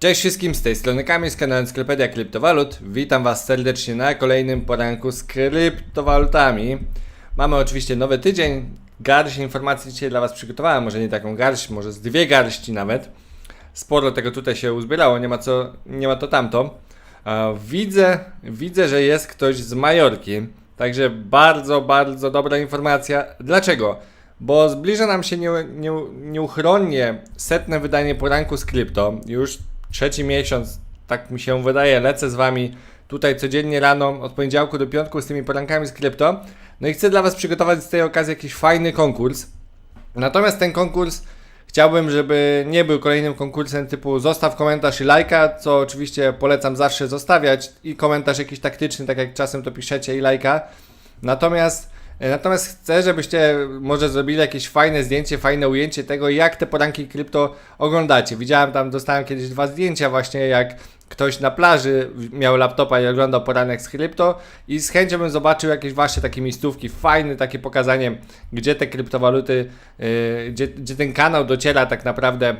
Cześć wszystkim, z tej strony Kamil z kanału Sklepedia Kryptowalut. Witam Was serdecznie na kolejnym poranku z kryptowalutami. Mamy oczywiście nowy tydzień. Garść informacji dzisiaj dla Was przygotowałem, może nie taką garść, może z dwie garści nawet. Sporo tego tutaj się uzbierało, nie ma, co, nie ma to tamto. Widzę, widzę, że jest ktoś z Majorki, także bardzo, bardzo dobra informacja. Dlaczego? Bo zbliża nam się nie, nie, nieuchronnie setne wydanie poranku z krypto. Już trzeci miesiąc, tak mi się wydaje, lecę z Wami tutaj codziennie rano, od poniedziałku do piątku z tymi porankami z krypto. No i chcę dla Was przygotować z tej okazji jakiś fajny konkurs. Natomiast ten konkurs chciałbym, żeby nie był kolejnym konkursem typu zostaw komentarz i lajka, co oczywiście polecam zawsze zostawiać i komentarz jakiś taktyczny, tak jak czasem to piszecie i lajka. Natomiast Natomiast chcę, żebyście może zrobili jakieś fajne zdjęcie, fajne ujęcie tego, jak te poranki krypto oglądacie. Widziałem tam, dostałem kiedyś dwa zdjęcia właśnie, jak ktoś na plaży miał laptopa i oglądał poranek z krypto i z chęcią bym zobaczył jakieś wasze takie miejscówki, fajne takie pokazanie, gdzie te kryptowaluty, yy, gdzie, gdzie ten kanał dociera tak naprawdę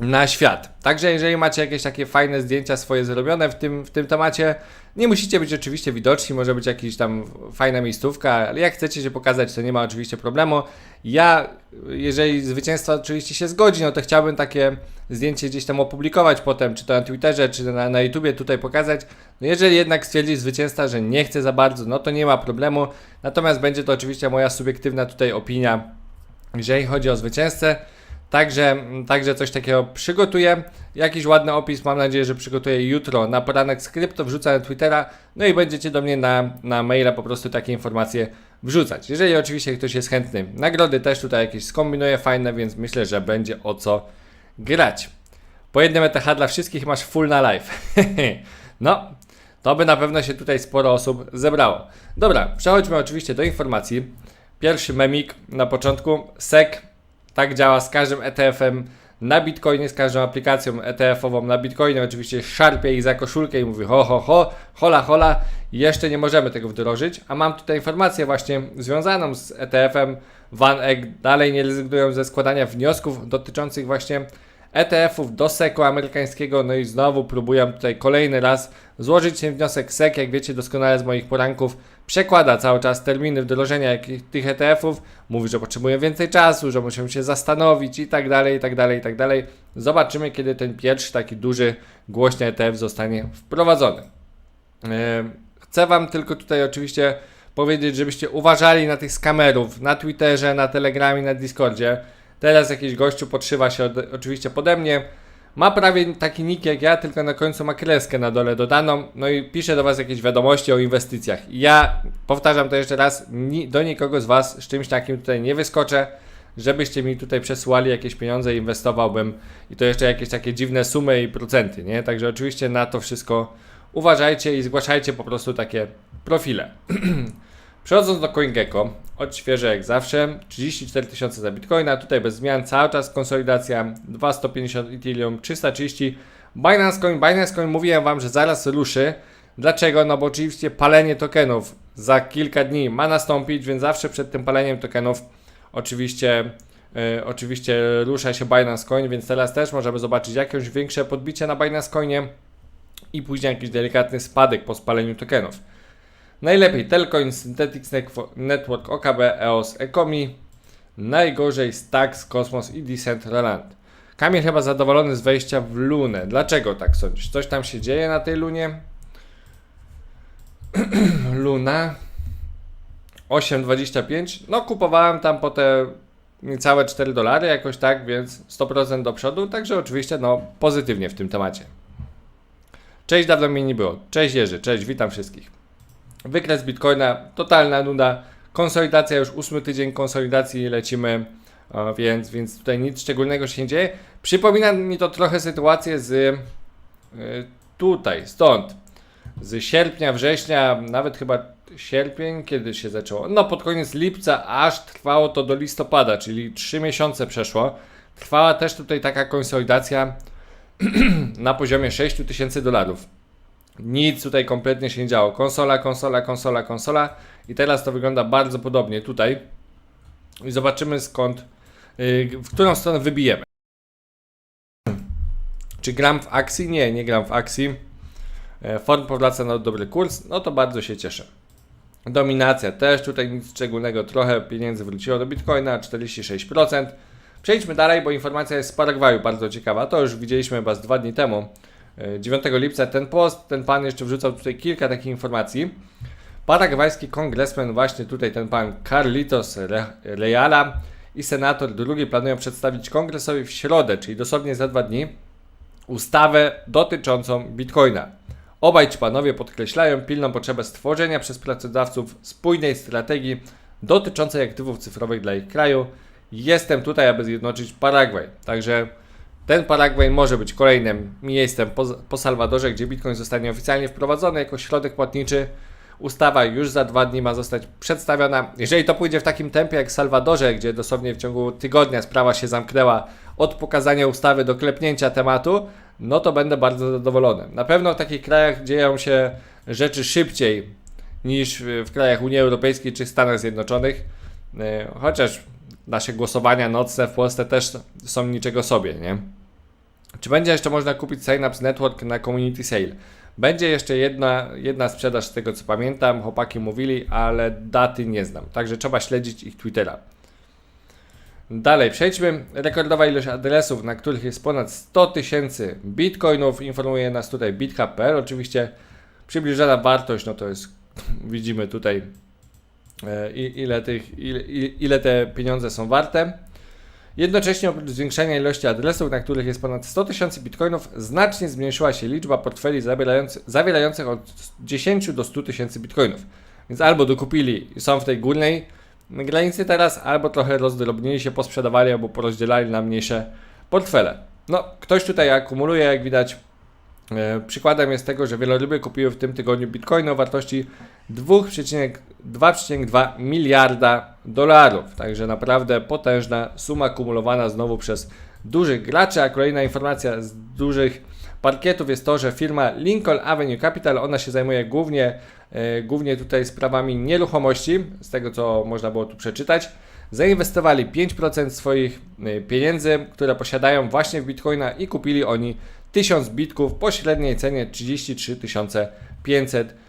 na świat. Także jeżeli macie jakieś takie fajne zdjęcia swoje zrobione w tym, w tym temacie, nie musicie być oczywiście widoczni, może być jakaś tam fajna miejscówka, ale jak chcecie się pokazać, to nie ma oczywiście problemu. Ja, jeżeli zwycięstwo oczywiście się zgodzi, no to chciałbym takie zdjęcie gdzieś tam opublikować potem, czy to na Twitterze, czy na, na YouTubie tutaj pokazać. No jeżeli jednak stwierdzi zwycięzca, że nie chce za bardzo, no to nie ma problemu. Natomiast będzie to oczywiście moja subiektywna tutaj opinia, jeżeli chodzi o zwycięzcę. Także, także coś takiego przygotuję. Jakiś ładny opis, mam nadzieję, że przygotuję jutro na poranek z krypto, wrzucę na Twittera, no i będziecie do mnie na, na maila po prostu takie informacje wrzucać. Jeżeli oczywiście ktoś jest chętny, nagrody też tutaj jakieś skombinuję fajne, więc myślę, że będzie o co grać. Po jednym ETH dla wszystkich masz full na live. no, to by na pewno się tutaj sporo osób zebrało. Dobra, przechodźmy oczywiście do informacji. Pierwszy memik na początku. SEC tak działa z każdym ETF-em na Bitcoinie, z każdą aplikacją ETF-ową na Bitcoinie. Oczywiście szarpie ich za koszulkę i mówi ho, ho, ho, hola, hola. Jeszcze nie możemy tego wdrożyć, a mam tutaj informację właśnie związaną z ETF-em Van. Dalej nie rezygnują ze składania wniosków dotyczących właśnie ETF-ów do SEC-u amerykańskiego. No i znowu próbuję tutaj kolejny raz złożyć ten wniosek SEC. Jak wiecie doskonale z moich poranków, przekłada cały czas terminy wdrożenia tych ETF-ów. Mówi, że potrzebuje więcej czasu, że muszę się zastanowić i tak dalej, i tak dalej, i tak dalej. Zobaczymy, kiedy ten pierwszy taki duży, głośny ETF zostanie wprowadzony. Yy, Chcę Wam tylko tutaj oczywiście powiedzieć, żebyście uważali na tych skamerów na Twitterze, na Telegramie, na Discordzie. Teraz jakiś gościu podszywa się od, oczywiście pode mnie. Ma prawie taki nick jak ja, tylko na końcu ma kreskę na dole dodaną. No i pisze do Was jakieś wiadomości o inwestycjach. Ja powtarzam to jeszcze raz, ni, do nikogo z Was z czymś takim tutaj nie wyskoczę. Żebyście mi tutaj przesyłali jakieś pieniądze, inwestowałbym i to jeszcze jakieś takie dziwne sumy i procenty, nie? Także oczywiście na to wszystko uważajcie i zgłaszajcie po prostu takie profile. Przechodząc do CoinGecko, odświeżę jak zawsze, 34 tysiące za Bitcoina, tutaj bez zmian, cały czas konsolidacja, 250 Ethereum, 330 Binance Coin, Binance Coin mówiłem Wam, że zaraz ruszy. Dlaczego? No bo oczywiście palenie tokenów za kilka dni ma nastąpić, więc zawsze przed tym paleniem tokenów oczywiście, e, oczywiście rusza się Binance Coin, więc teraz też możemy zobaczyć jakieś większe podbicie na Binance Coinie i później jakiś delikatny spadek po spaleniu tokenów. Najlepiej Telcoin, Synthetics Network, OKB, EOS, Ecomi. Najgorzej Stax, Cosmos i Decentraland. Kamil chyba zadowolony z wejścia w Lunę. Dlaczego tak sądzisz? Coś tam się dzieje na tej Lunie? Luna 8,25. No kupowałem tam po te niecałe 4 dolary jakoś tak, więc 100% do przodu. Także oczywiście no pozytywnie w tym temacie. Cześć, dawno mnie nie było. Cześć Jerzy, cześć, witam wszystkich. Wykres Bitcoina, totalna nuda. Konsolidacja, już ósmy tydzień konsolidacji lecimy, więc, więc tutaj nic szczególnego się nie dzieje. Przypomina mi to trochę sytuację z e, tutaj, stąd. Z sierpnia, września, nawet chyba sierpień, kiedy się zaczęło. No pod koniec lipca, aż trwało to do listopada, czyli 3 miesiące przeszło. Trwała też tutaj taka konsolidacja na poziomie 6000 dolarów. Nic tutaj kompletnie się nie działo. Konsola, konsola, konsola, konsola. I teraz to wygląda bardzo podobnie tutaj. I zobaczymy skąd, yy, w którą stronę wybijemy. Czy gram w akcji? Nie, nie gram w akcji. E, Form powraca na dobry kurs, no to bardzo się cieszę. Dominacja też, tutaj nic szczególnego, trochę pieniędzy wróciło do Bitcoina, 46%. Przejdźmy dalej, bo informacja jest z Paragwaju bardzo ciekawa. To już widzieliśmy chyba z dwa dni temu. E, 9 lipca ten post, ten pan jeszcze wrzucał tutaj kilka takich informacji. Paragwajski kongresmen, właśnie tutaj ten pan Carlitos Re- Reala i senator drugi planują przedstawić kongresowi w środę, czyli dosłownie za dwa dni, ustawę dotyczącą Bitcoina. Obaj ci panowie podkreślają pilną potrzebę stworzenia przez pracodawców spójnej strategii dotyczącej aktywów cyfrowych dla ich kraju. Jestem tutaj, aby zjednoczyć Paragwaj. Także ten Paragwaj może być kolejnym miejscem po, po Salwadorze, gdzie Bitcoin zostanie oficjalnie wprowadzony jako środek płatniczy. Ustawa już za dwa dni ma zostać przedstawiona. Jeżeli to pójdzie w takim tempie jak w Salwadorze, gdzie dosłownie w ciągu tygodnia sprawa się zamknęła od pokazania ustawy do klepnięcia tematu, no to będę bardzo zadowolony. Na pewno w takich krajach dzieją się rzeczy szybciej niż w krajach Unii Europejskiej czy Stanach Zjednoczonych, E, chociaż nasze głosowania nocne w Polsce też są niczego sobie, nie? Czy będzie jeszcze można kupić Synapse Network na Community Sale? Będzie jeszcze jedna, jedna sprzedaż z tego co pamiętam, chłopaki mówili, ale daty nie znam, także trzeba śledzić ich Twittera. Dalej, przejdźmy. Rekordowa ilość adresów, na których jest ponad 100 tysięcy bitcoinów. Informuje nas tutaj bithub.pl. Oczywiście przybliżona wartość, no to jest, widzimy tutaj e, ile, tych, ile, ile te pieniądze są warte. Jednocześnie oprócz zwiększenia ilości adresów, na których jest ponad 100 tysięcy bitcoinów, znacznie zmniejszyła się liczba portfeli zawierających, od 10 do 100 tysięcy bitcoinów. Więc albo dokupili i są w tej górnej granicy teraz, albo trochę rozdrobnili się, posprzedawali albo porozdzielali na mniejsze portfele. No, ktoś tutaj akumuluje, jak widać. E, Przykładem jest tego, że wieloryby kupiły w tym tygodniu bitcoiny o wartości 2,2 miliarda dolarów. Także naprawdę potężna suma kumulowana znowu przez dużych graczy. A kolejna informacja z dużych parkietów jest to, że firma Lincoln Avenue Capital, ona się zajmuje głównie, e, głównie tutaj sprawami nieruchomości, z tego co można było tu przeczytać. Zainwestowali 5% swoich e, pieniędzy, które posiadają właśnie w Bitcoina i kupili oni 1000 bitków po średniej cenie 33 500 dolarów.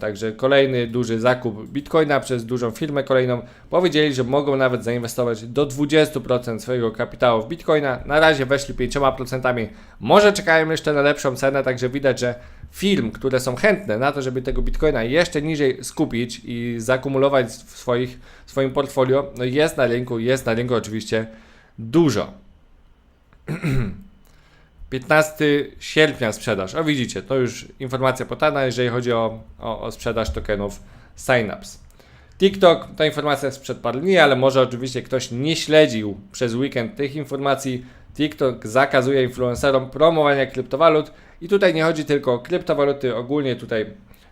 Także kolejny duży zakup Bitcoina przez dużą firmę kolejną. Powiedzieli, że mogą nawet zainwestować do 20% swojego kapitału w Bitcoina. Na razie weszli 5%. Może czekają jeszcze na lepszą cenę, także widać, że firm, które są chętne na to, żeby tego Bitcoina jeszcze niżej skupić i zakumulować w swoich, swoim portfolio, no jest na rynku, jest na rynku oczywiście dużo. 15 sierpnia sprzedaż. O widzicie, to już informacja podana, jeżeli chodzi o, o, o sprzedaż tokenów Synapse. TikTok, ta informacja jest sprzed paru dni, ale może oczywiście ktoś nie śledził przez weekend tych informacji. TikTok zakazuje influencerom promowania kryptowalut i tutaj nie chodzi tylko o kryptowaluty, ogólnie tutaj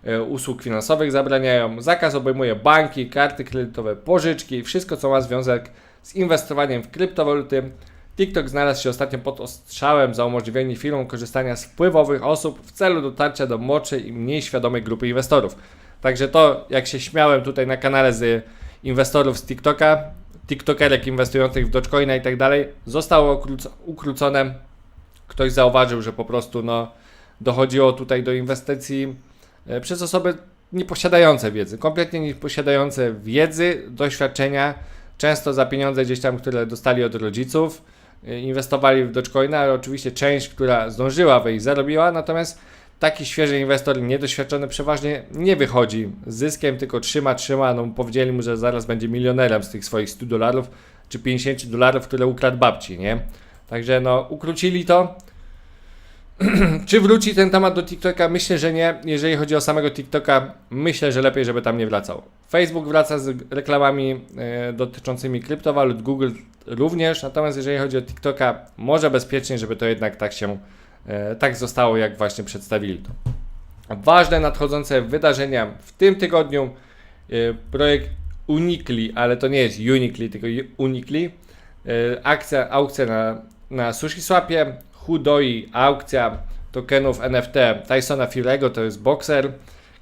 e, usług finansowych zabraniają. Zakaz obejmuje banki, karty kredytowe, pożyczki, wszystko co ma związek z inwestowaniem w kryptowaluty. TikTok znalazł się ostatnio pod ostrzałem za umożliwienie firmom korzystania z wpływowych osób w celu dotarcia do młodszej i mniej świadomej grupy inwestorów. Także to, jak się śmiałem tutaj na kanale z inwestorów z TikToka, TikTokerek inwestujących w Dogecoina i tak dalej, zostało ukróc- ukrócone. Ktoś zauważył, że po prostu no, dochodziło tutaj do inwestycji e, przez osoby nieposiadające wiedzy, kompletnie nieposiadające wiedzy, doświadczenia, często za pieniądze gdzieś tam, które dostali od rodziców, inwestowali w Dogecoina, ale oczywiście część, która zdążyła wejść, zarobiła, natomiast taki świeży inwestor, niedoświadczony przeważnie nie wychodzi z zyskiem, tylko trzyma, trzyma, no powiedzieli mu, że zaraz będzie milionerem z tych swoich 100 dolarów, czy 50 dolarów, które ukradł babci, nie? Także no, ukrócili to, czy wróci ten temat do TikToka? Myślę, że nie. Jeżeli chodzi o samego TikToka, myślę, że lepiej, żeby tam nie wracał. Facebook wraca z reklamami e, dotyczącymi kryptowalut, Google również. Natomiast jeżeli chodzi o TikToka, może bezpiecznie, żeby to jednak tak się e, tak zostało, jak właśnie przedstawili to. Ważne nadchodzące wydarzenia w tym tygodniu. E, projekt Unikli, ale to nie jest Unikli, tylko Unikli. E, akcja, aukcja na, na SushiSwapie, Hudoi aukcja tokenów NFT Tysona Fury'ego, to jest Boxer.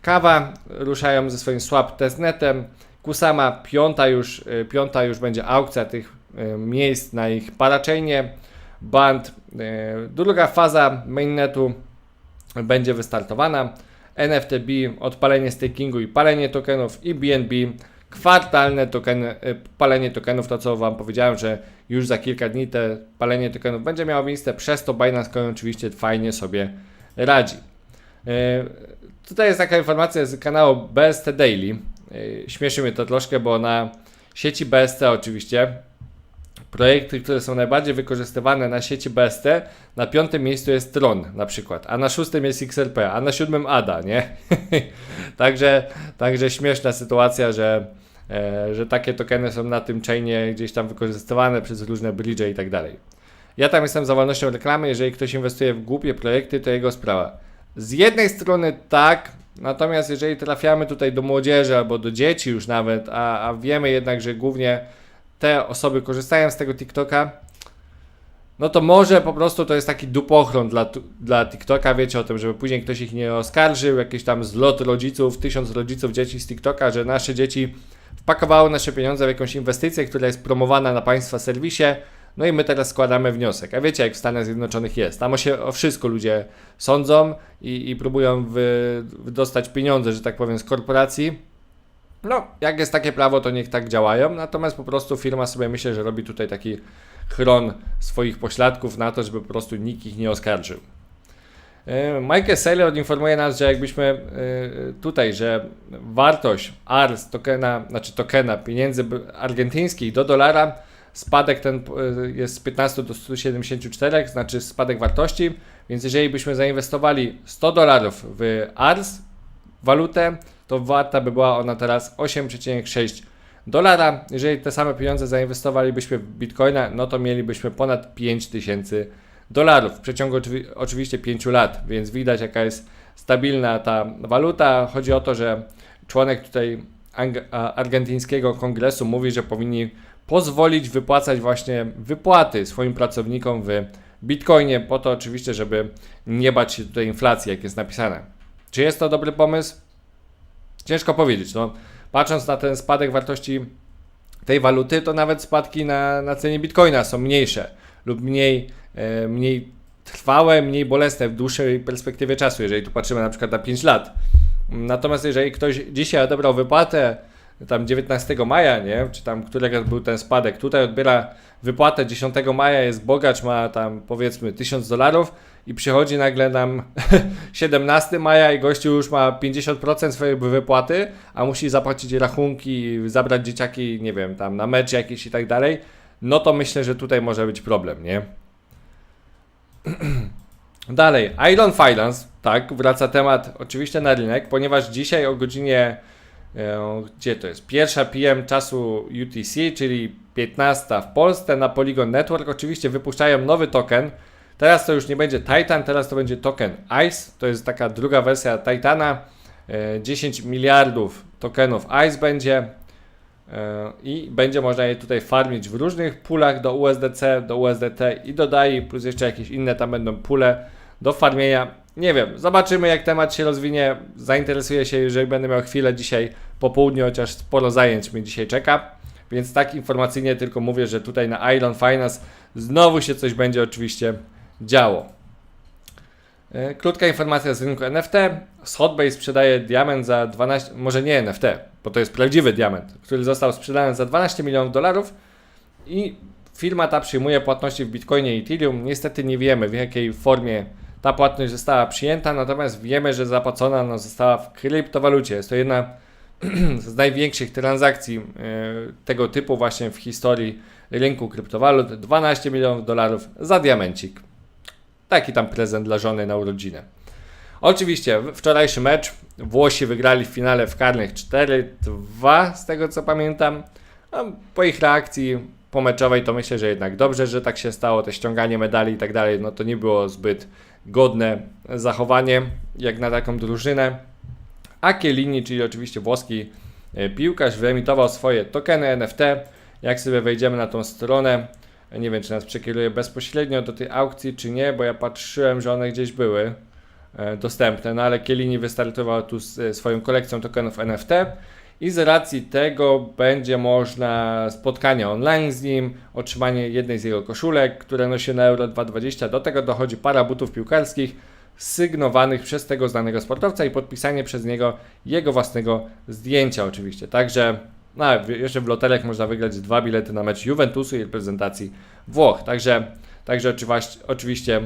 Kawa ruszają ze swoim swap testnetem. Kusama piąta już, y, piąta już będzie aukcja tych y, miejsc na ich parachainie. Band, y, druga faza mainnetu będzie wystartowana. NFTB, odpalenie stakingu i palenie tokenów i BNB, kwartalne tokeny, y, palenie tokenów, to co Wam powiedziałem, że już za kilka dni te palenie tokenów będzie miało miejsce, przez to Binance Coin oczywiście fajnie sobie radzi. Y, Tutaj jest taka informacja z kanału BST Daily. Y, Śmieszy mnie to troszkę, bo na sieci BST oczywiście projekty, które są najbardziej wykorzystywane na sieci BST, na piątym miejscu jest Tron na przykład, a na szóstym jest XRP, a na siódmym ADA, nie? także, także śmieszna sytuacja, że, e, że takie tokeny są na tym chainie gdzieś tam wykorzystywane przez różne bridge i tak dalej. Ja tam jestem za wolnością reklamy, jeżeli ktoś inwestuje w głupie projekty, to jego sprawa. Z jednej strony tak, natomiast jeżeli trafiamy tutaj do młodzieży albo do dzieci już nawet, a, a wiemy jednak, że głównie te osoby korzystają z tego TikToka, no to może po prostu to jest taki dupochron dla, dla TikToka, wiecie o tym, żeby później ktoś ich nie oskarżył, jakiś tam zlot rodziców, tysiąc rodziców dzieci z TikToka, że nasze dzieci wpakowały nasze pieniądze w jakąś inwestycję, która jest promowana na państwa serwisie, no i my teraz składamy wniosek. A wiecie, jak w Stanach Zjednoczonych jest. Tam o, się, o wszystko ludzie sądzą i, i próbują wy, wydostać pieniądze, że tak powiem, z korporacji. No, jak jest takie prawo, to niech tak działają. Natomiast po prostu firma sobie myślę, że robi tutaj taki chron swoich pośladków na to, żeby po prostu nikt ich nie oskarżył. E, Michael Saylor informuje nas, że jakbyśmy e, tutaj, że wartość ARS tokena, znaczy tokena pieniędzy argentyńskich do dolara, spadek ten e, jest z 15 do 174, znaczy spadek wartości, więc jeżeli byśmy zainwestowali 100 dolarów w ARS, walutę, to warta by była ona teraz 8,6 dolara. Jeżeli te same pieniądze zainwestowalibyśmy w bitcoina, no to mielibyśmy ponad 5000 dolarów w przeciągu oczywi- oczywiście 5 lat, więc widać jaka jest stabilna ta waluta. Chodzi o to, że członek tutaj argentyńskiego kongresu mówi, że powinni pozwolić wypłacać właśnie wypłaty swoim pracownikom w bitcoinie, po to oczywiście, żeby nie bać się tutaj inflacji, jak jest napisane. Czy jest to dobry pomysł? Ciężko powiedzieć. No, patrząc na ten spadek wartości tej waluty, to nawet spadki na, na cenie bitcoina są mniejsze lub mniej, e, mniej trwałe, mniej bolesne w dłuższej perspektywie czasu, jeżeli tu patrzymy na przykład na 5 lat. Natomiast jeżeli ktoś dzisiaj odebrał wypłatę tam 19 maja, nie, czy tam którego był ten spadek, tutaj odbiera wypłatę 10 maja, jest bogacz, ma tam powiedzmy 1000 dolarów i przychodzi nagle nam 17 maja i gościu już ma 50% swojej wypłaty, a musi zapłacić rachunki, zabrać dzieciaki, nie wiem, tam na mecz jakiś i tak dalej, no to myślę, że tutaj może być problem, nie? Dalej, Iron Finance, tak, wraca temat oczywiście na rynek, ponieważ dzisiaj o godzinie, e, gdzie to jest, pierwsza PM czasu UTC, czyli 15 w Polsce na Polygon Network, oczywiście wypuszczają nowy token, Teraz to już nie będzie Titan, teraz to będzie token ICE. To jest taka druga wersja Titana. E, 10 miliardów tokenów ICE będzie e, i będzie można je tutaj farmić w różnych pulach do USDC, do USDT i do DAI, plus jeszcze jakieś inne tam będą pule do farmienia. Nie wiem, zobaczymy jak temat się rozwinie. Zainteresuję się, jeżeli będę miał chwilę dzisiaj po południu, chociaż sporo zajęć mnie dzisiaj czeka. Więc tak informacyjnie tylko mówię, że tutaj na Iron Finance znowu się coś będzie oczywiście działo. E, Krótka informacja z rynku NFT. Hotbase sprzedaje diament za 12, może nie NFT, bo to jest prawdziwy diament, który został sprzedany za 12 milionów dolarów i firma ta przyjmuje płatności w Bitcoinie i Ethereum. Niestety nie wiemy w jakiej formie ta płatność została przyjęta, natomiast wiemy, że zapłacona ona została w kryptowalucie. Jest to jedna z największych transakcji e, tego typu właśnie w historii rynku kryptowalut. 12 milionów dolarów za diamencik. Taki tam prezent dla żony na urodzinę. Oczywiście, wczorajszy mecz Włosi wygrali w finale w karnych 4-2, z tego co pamiętam. A po ich reakcji pomeczowej to myślę, że jednak dobrze, że tak się stało. Te ściąganie medali i tak dalej, no to nie było zbyt godne zachowanie jak na taką drużynę. A Chiellini, czyli oczywiście włoski e, piłkarz, wyemitował swoje tokeny NFT. Jak sobie wejdziemy na tą stronę Nie wiem, czy nas przekieruje bezpośrednio do tej aukcji, czy nie, bo ja patrzyłem, że one gdzieś były e, dostępne, no ale Kielini wystartował tu z e, swoją kolekcją tokenów NFT i z racji tego będzie można spotkanie online z nim, otrzymanie jednej z jego koszulek, które nosi na Euro 220. Do tego dochodzi para butów piłkarskich sygnowanych przez tego znanego sportowca i podpisanie przez niego jego własnego zdjęcia oczywiście. Także no, w- jeszcze w loterek można wygrać dwa bilety na mecz Juventusu i reprezentacji Włoch. Także, także oczywiście, oczywiście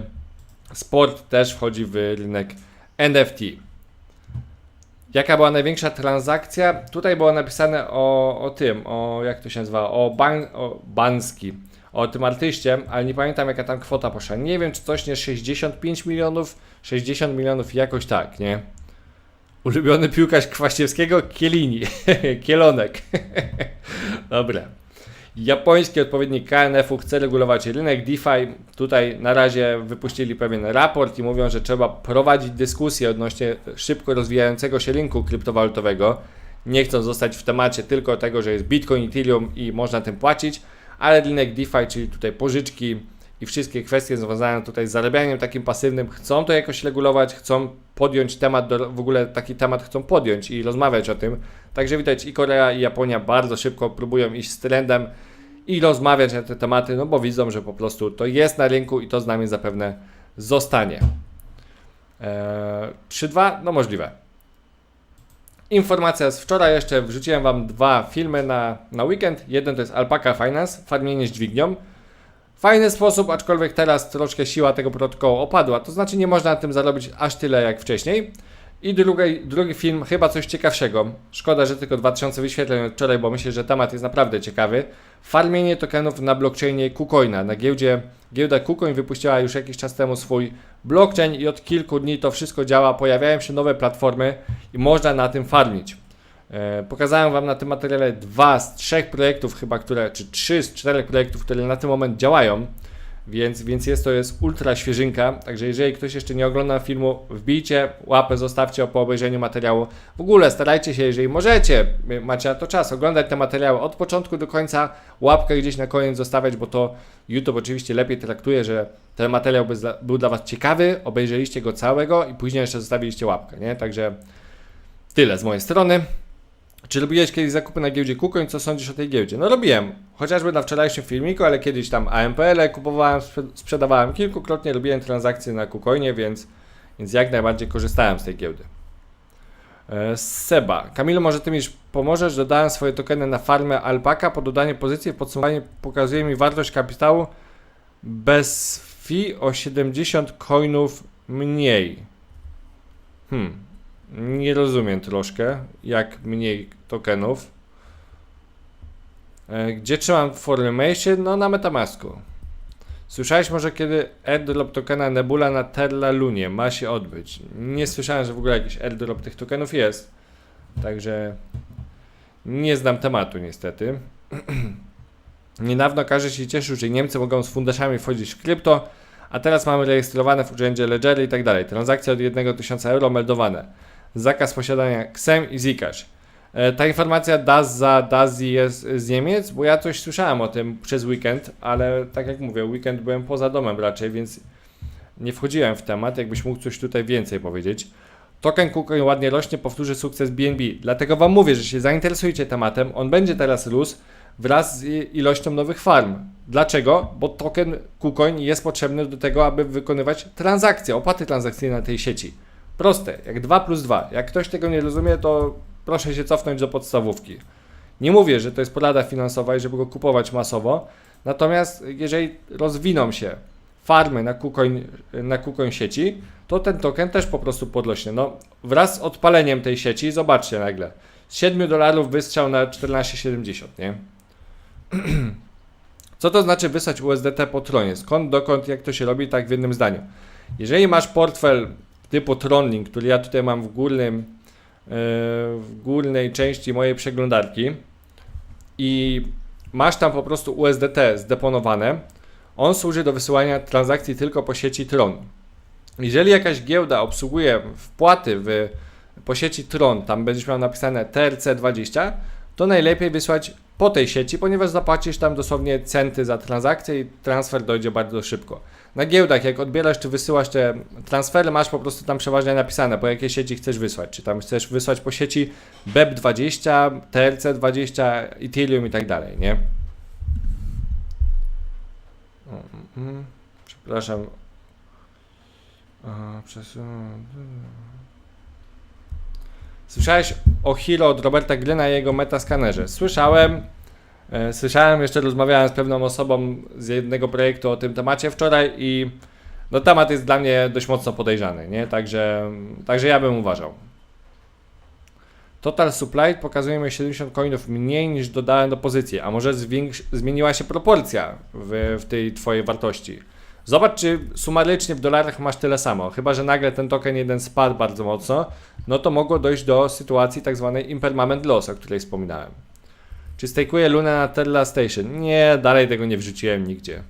sport też wchodzi w rynek NFT. Jaka była największa transakcja? Tutaj było napisane o, o tym, o jak to się nazywa, o, ban, o Banski, o tym artyście, ale nie pamiętam jaka tam kwota poszła. Nie wiem, czy coś nie 65 milionów, 60 milionów, jakoś tak, nie? Ulubiony piłkarz Kwaśniewskiego, Kielini, Kielonek. Dobra. Japoński odpowiednik KNF-u chce regulować rynek DeFi. Tutaj na razie wypuścili pewien raport i mówią, że trzeba prowadzić dyskusję odnośnie szybko rozwijającego się rynku kryptowalutowego. Nie chcą zostać w temacie tylko tego, że jest Bitcoin, Ethereum i można tym płacić, ale rynek DeFi, czyli tutaj pożyczki i wszystkie kwestie związane tutaj z zarabianiem takim pasywnym, chcą to jakoś regulować, chcą podjąć temat, do, w ogóle taki temat chcą podjąć i rozmawiać o tym. Także widać i Korea i Japonia bardzo szybko próbują iść z trendem i rozmawiać na te tematy, no bo widzą, że po prostu to jest na rynku i to z nami zapewne zostanie. Eee, 3-2? No możliwe. Informacja z wczoraj jeszcze, wrzuciłem Wam dwa filmy na, na weekend. Jeden to jest Alpaca Finance, farmienie z dźwignią. Fajny sposób, aczkolwiek teraz troszkę siła tego protokołu opadła, to znaczy nie można na tym zarobić aż tyle jak wcześniej. I drugi, drugi film, chyba coś ciekawszego. Szkoda, że tylko 2000 wyświetleń wczoraj, bo myślę, że temat jest naprawdę ciekawy. Farmienie tokenów na blockchainie KuCoina. Na giełdzie, giełda KuCoin wypuściła już jakiś czas temu swój blockchain i od kilku dni to wszystko działa. Pojawiają się nowe platformy i można na tym farmić. E, Pokazałem Wam na tym materiale dwa z trzech projektów chyba, które, czy trzy z czterech projektów, które na ten moment działają, więc, więc jest to jest ultra świeżynka, także jeżeli ktoś jeszcze nie ogląda filmu, wbijcie łapę, zostawcie po obejrzeniu materiału. W ogóle starajcie się, jeżeli możecie, macie na to czas, oglądać te materiały od początku do końca, łapkę gdzieś na koniec zostawiać, bo to YouTube oczywiście lepiej traktuje, że ten materiał był dla Was ciekawy, obejrzeliście go całego i później jeszcze zostawiliście łapkę, nie? Także tyle z mojej strony. Czy robiłeś kiedyś zakupy na giełdzie KuCoin? Co sądzisz o tej giełdzie? No robiłem, chociażby na wczorajszym filmiku, ale kiedyś tam AMPL -e kupowałem, sprze- sprzedawałem kilkukrotnie, robiłem transakcje na KuCoinie, więc, więc jak najbardziej korzystałem z tej giełdy. E, Seba. Kamilu, może Ty mi pomożesz? Dodałem swoje tokeny na farmę Alpaka. Po dodaniu pozycji w podsumowaniu pokazuje mi wartość kapitału bez fee o 70 coinów mniej. Hmm. Nie rozumiem troszkę, jak mniej tokenów. E, Gdzie trzymam formation? No na Metamasku. Słyszałeś może kiedy airdrop tokena Nebula na Terra Lunie ma się odbyć? Nie słyszałem, że w ogóle jakiś airdrop tych tokenów jest. Także nie znam tematu niestety. Niedawno każdy się cieszył, że Niemcy mogą z funduszami wchodzić w krypto, a teraz mamy rejestrowane w urzędzie Ledgery i tak dalej. Transakcje od 1000 euro meldowane. Zakaz posiadania XEM i Zcash. E, Ta informacja DAZ za DAZI jest z Niemiec, bo ja coś słyszałem o tym przez weekend, ale tak jak mówię, weekend byłem poza domem raczej, więc nie wchodziłem w temat. Jakbyś mógł coś tutaj więcej powiedzieć. Token KuCoin ładnie rośnie, powtórzy sukces BNB. Dlatego Wam mówię, że się zainteresujcie tematem. On będzie teraz rósł wraz z ilością nowych farm. Dlaczego? Bo token KuCoin jest potrzebny do tego, aby wykonywać transakcje, opłaty transakcyjne na tej sieci. Proste, jak 2 plus 2. Jak ktoś tego nie rozumie, to proszę się cofnąć do podstawówki. Nie mówię, że to jest porada finansowa i żeby go kupować masowo, natomiast jeżeli rozwiną się farmy na KuCoin, na KuCoin sieci, to ten token też po prostu podrośnie. No, wraz z odpaleniem tej sieci, zobaczcie nagle, z 7 dolarów wystrzał na 14,70, nie? Co to znaczy wysłać USDT po tronie? Skąd, dokąd, jak to się robi, tak w jednym zdaniu. Jeżeli masz portfel typu Tronlink, który ja tutaj mam w górnym, yy, w górnej części mojej przeglądarki i masz tam po prostu USDT zdeponowane, on służy do wysyłania transakcji tylko po sieci Tron. Jeżeli jakaś giełda obsługuje wpłaty w, po sieci Tron, tam będziesz miał napisane TRC20, to najlepiej wysłać po tej sieci, ponieważ zapłacisz tam dosłownie centy za transakcję i transfer dojdzie bardzo szybko. Na giełdach, jak odbierasz czy wysyłasz te transfery, masz po prostu tam przeważnie napisane, po jakiej sieci chcesz wysłać. Czy tam chcesz wysłać po sieci BEP20, TRC20, Ethereum i tak dalej, nie? Mhm. Przepraszam. Słyszałeś o Hero od Roberta Gryna i jego metaskanerze? Słyszałem. E, Słyszałem, jeszcze rozmawiałem z pewną osobą z jednego projektu o tym temacie wczoraj i no, temat jest dla mnie dość mocno podejrzany, nie? Także, także ja bym uważał. Total Supply pokazuje mi 70 coinów mniej niż dodałem do pozycji, a może zmieniła się proporcja w, w tej twojej wartości. Zobacz, czy sumarycznie w dolarach masz tyle samo. Chyba, że nagle ten token jeden spadł bardzo mocno, no to mogło dojść do sytuacji tak zwanej impermanent loss, o której wspominałem. Czy stakeuję Lunę na Terra Station? Nie, dalej tego nie wrzuciłem nigdzie.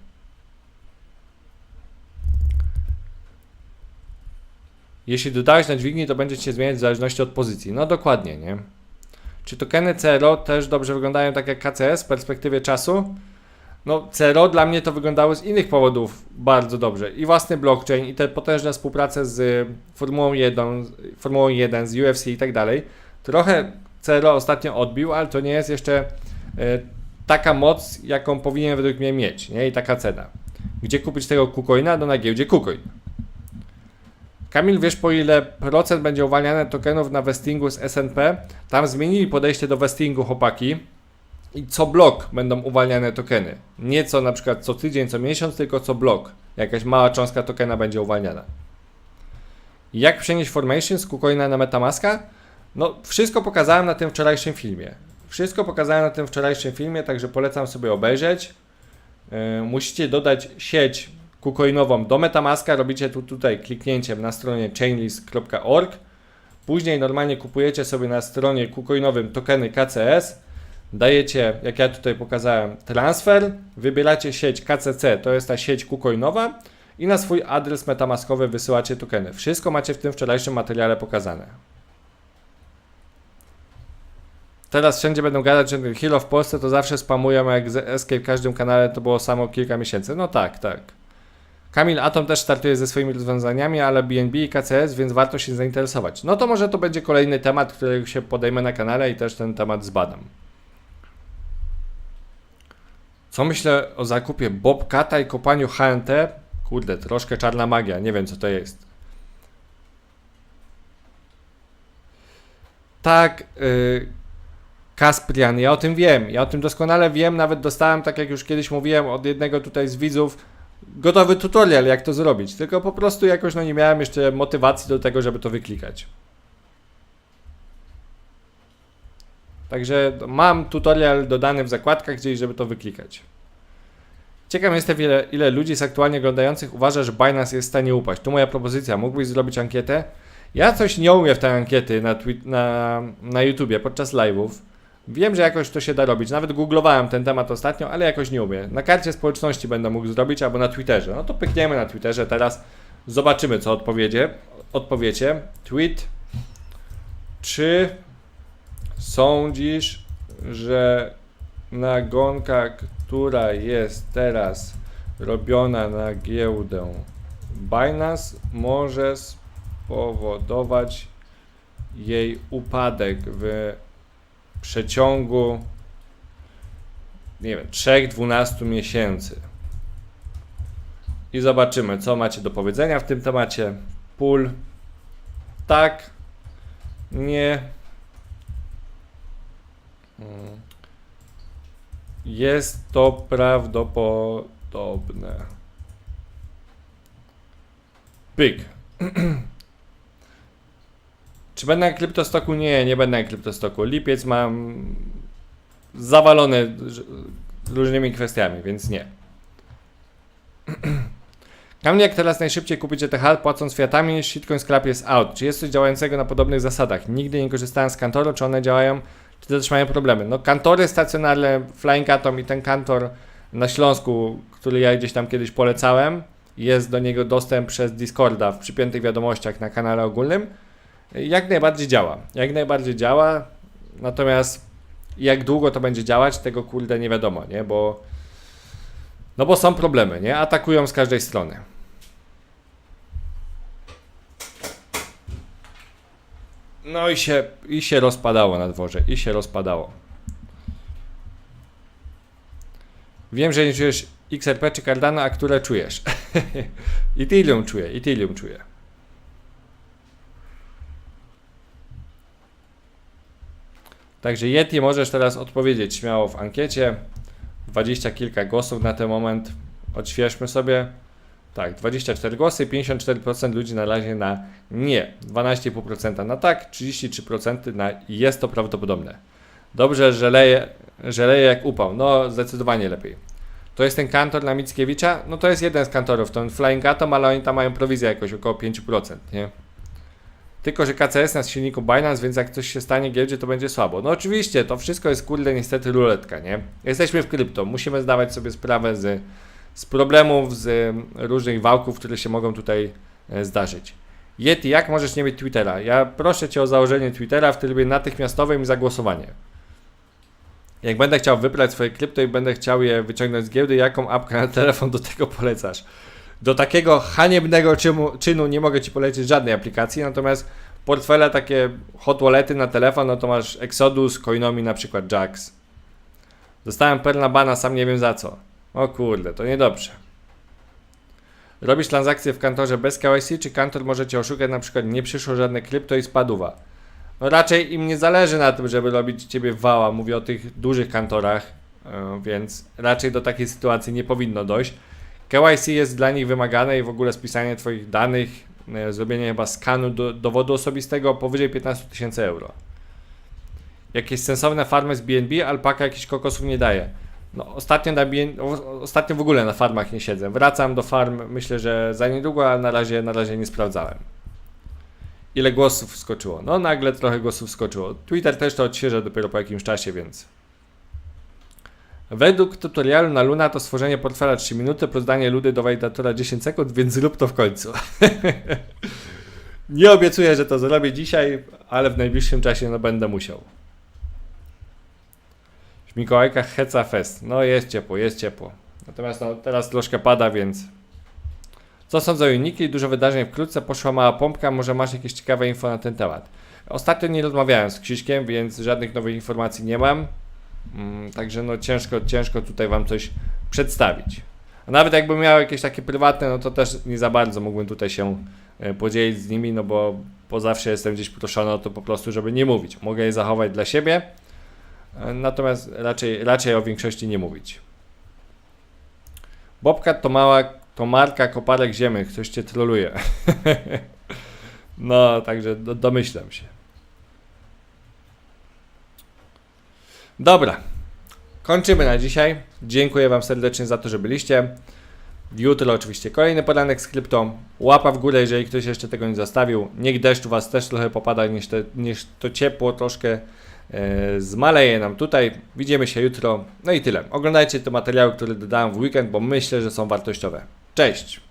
Jeśli dodałeś na dźwigni, to będzie się zmieniać w zależności od pozycji. No dokładnie, nie? Czy tokeny CRO też dobrze wyglądają tak jak KCS w perspektywie czasu? No, CRO dla mnie to wyglądało z innych powodów bardzo dobrze. I własny blockchain, i te potężne współprace z Formułą 1, Formułą 1 z UFC i tak dalej. Trochę CRO ostatnio odbił, ale to nie jest jeszcze e, taka moc, jaką powinien według mnie mieć, nie? I taka cena. Gdzie kupić tego KuCoina? No na giełdzie KuCoin. Kamil, wiesz po ile procent będzie uwalniane tokenów na vestingu z S&P? Tam zmienili podejście do vestingu chłopaki i co blok będą uwalniane tokeny. Nie co na przykład co tydzień, co miesiąc, tylko co blok. Jakaś mała cząstka tokena będzie uwalniana. Jak przenieść formation z KuCoina na Metamaska? No, wszystko pokazałem na tym wczorajszym filmie. Wszystko pokazałem na tym wczorajszym filmie, także polecam sobie obejrzeć. Yy, musicie dodać sieć KuCoinową do Metamaska. Robicie tu tutaj kliknięciem na stronie chainlist.org. Później normalnie kupujecie sobie na stronie KuCoinowym tokeny KCS. Dajecie, jak ja tutaj pokazałem, transfer. Wybieracie sieć KCC, to jest ta sieć KuCoinowa. I na swój adres metamaskowy wysyłacie tokeny. Wszystko macie w tym wczorajszym materiale pokazane. Teraz wszędzie będą gadać, że Hero w Polsce to zawsze spamują, jak Escape w każdym kanale to było samo kilka miesięcy. No tak, tak. Kamil Atom też startuje ze swoimi rozwiązaniami, ale BNB i KCS, więc warto się zainteresować. No to może to będzie kolejny temat, który się podejmę na kanale i też ten temat zbadam. Co myślę o zakupie Bobcata i kopaniu HNT? Kurde, troszkę czarna magia, nie wiem co to jest. Tak, yy, Kasprian, ja o tym wiem, ja o tym doskonale wiem, nawet dostałem, tak jak już kiedyś mówiłem, od jednego tutaj z widzów, gotowy tutorial, jak to zrobić, tylko po prostu jakoś no nie miałem jeszcze motywacji do tego, żeby to wyklikać. Także mam tutorial dodany w zakładkach gdzieś, żeby to wyklikać. Ciekaw jestem, ile, ile ludzi z aktualnie oglądających uważa, że Binance jest w stanie upaść. Tu moja propozycja, mógłbyś zrobić ankietę? Ja coś nie umiem w te ankiety na, twi- na, na YouTubie podczas live'ów. Wiem, że jakoś to się da robić. Nawet googlowałem ten temat ostatnio, ale jakoś nie umiem. Na karcie społeczności będę mógł zrobić albo na Twitterze. No to pykniemy na Twitterze teraz. Zobaczymy, co odpowiedzie. odpowiecie. Tweet. Czy sądzisz, że nagonka, która jest teraz robiona na giełdę Binance, może spowodować jej upadek w przeciągu nie wiem, 3-12 miesięcy. I zobaczymy, co macie do powiedzenia w tym temacie. Pól. Tak. Nie. Jest to prawdopodobne. Pyk. Czy będę na kryptostoku? Nie, nie będę na kryptostoku. Lipiec mam zawalony różnymi kwestiami, więc nie. Kamil, jak teraz najszybciej kupić ETH płacąc fiatami, shitcoin scrap jest out. Czy jest coś działającego na podobnych zasadach? Nigdy nie korzystałem z Kantoro, czy one działają, czy też mają problemy? No kantory stacjonarne, Flying Atom i ten kantor na Śląsku, który ja gdzieś tam kiedyś polecałem, jest do niego dostęp przez Discorda w przypiętych wiadomościach na kanale ogólnym. Jak najbardziej działa. Jak najbardziej działa. Natomiast I jak długo to będzie działać, tego kurde nie wiadomo, nie? Bo no bo są problemy, nie? Atakują z każdej strony. No i się, i się rozpadało na dworze, i się rozpadało. Wiem, że nie czujesz XRP czy Cardano, a które czujesz? Ethereum czuję, Ethereum czuję. Także Yeti możesz teraz odpowiedzieć śmiało w ankiecie. 20 kilka głosów na ten moment. Odświeżmy sobie. Tak, 24 głosy, 54% ludzi na razie na nie, 12,5% na tak, 33% na jest to prawdopodobne. Dobrze, że leje, że leje jak upał. No, zdecydowanie lepiej. To jest ten kantor na Mickiewicza? No to jest jeden z kantorów, ten Flying Atom, ale oni tam mają prowizję jakoś około 5%, nie? Tylko, że KCS na silniku Binance, więc jak coś się stanie giełdzie, to będzie słabo. No oczywiście, to wszystko jest kurde niestety ruletka, nie? Jesteśmy w krypto, musimy zdawać sobie sprawę z, z problemów, z różnych wałków, które się mogą tutaj e, zdarzyć. Yeti, jak możesz nie mieć Twittera? Ja proszę Cię o założenie Twittera w trybie natychmiastowym i zagłosowanie. Jak będę chciał wybrać swoje krypto i będę chciał je wyciągnąć z giełdy, jaką apkę na telefon do tego polecasz? Do takiego haniebnego czynu, czynu nie mogę Ci polecić żadnej aplikacji, natomiast portfele takie hot wallety na telefon, no to masz Exodus, Coinomi, na przykład Jax. Dostałem perla bana, sam nie wiem za co. O kurde, to niedobrze. Robisz transakcje w kantorze bez KYC, czy kantor może Cię oszukać, na przykład nie przyszło żadne krypto i spadła? No raczej im nie zależy na tym, żeby robić Ciebie wała, mówię o tych dużych kantorach, e, więc raczej do takiej sytuacji nie powinno dojść. KYC jest dla nich wymagane i w ogóle spisanie Twoich danych, e, zrobienie chyba skanu do, dowodu osobistego powyżej 15 tysięcy euro. Jakieś sensowne farmy z BNB, alpaka jakichś kokosów nie daje. No, ostatnio, na BN... ostatnio w ogóle na farmach nie siedzę. Wracam do farm, myślę, że za niedługo, a na razie, na razie nie sprawdzałem. Ile głosów wskoczyło? No nagle trochę głosów wskoczyło. Twitter też to odświeża dopiero po jakimś czasie, więc... Według tutorialu na Luna to stworzenie portfela 3 minuty plus danie ludy do validatora 10 sekund, więc zrób to w końcu. Nie obiecuję, że to zrobię dzisiaj, ale w najbliższym czasie no będę musiał. W Mikołajkach Heca Fest. No jest ciepło, jest ciepło. Natomiast no, teraz troszkę pada, więc... Co sądzą uniki? Dużo wydarzeń wkrótce, poszła mała pompka, może masz jakieś ciekawe info na ten temat. Ostatnio nie rozmawiałem z Krzyśkiem, więc żadnych nowych informacji nie mam. Mm, Także no ciężko, ciężko tutaj Wam coś przedstawić. A nawet jakbym miał jakieś takie prywatne, no to też nie za bardzo mógłbym tutaj się e, podzielić z nimi, no bo, bo zawsze jestem gdzieś proszony o to po prostu, żeby nie mówić. Mogę je zachować dla siebie, e, natomiast raczej, raczej o większości nie mówić. Bobcat to mała, to marka koparek ziemi, ktoś Cię troluje. no, także do, domyślam się. Dobra. Kończymy na dzisiaj. Dziękuję Wam serdecznie za to, że byliście. Jutro oczywiście kolejny poranek z kryptą. Łapa w górę, jeżeli ktoś jeszcze tego nie zostawił. Niech deszcz u Was też trochę popada, niż, te, niż to ciepło troszkę e, zmaleje nam tutaj. Widzimy się jutro. No i tyle. Oglądajcie te materiały, które dodałem w weekend, bo myślę, że są wartościowe. Cześć!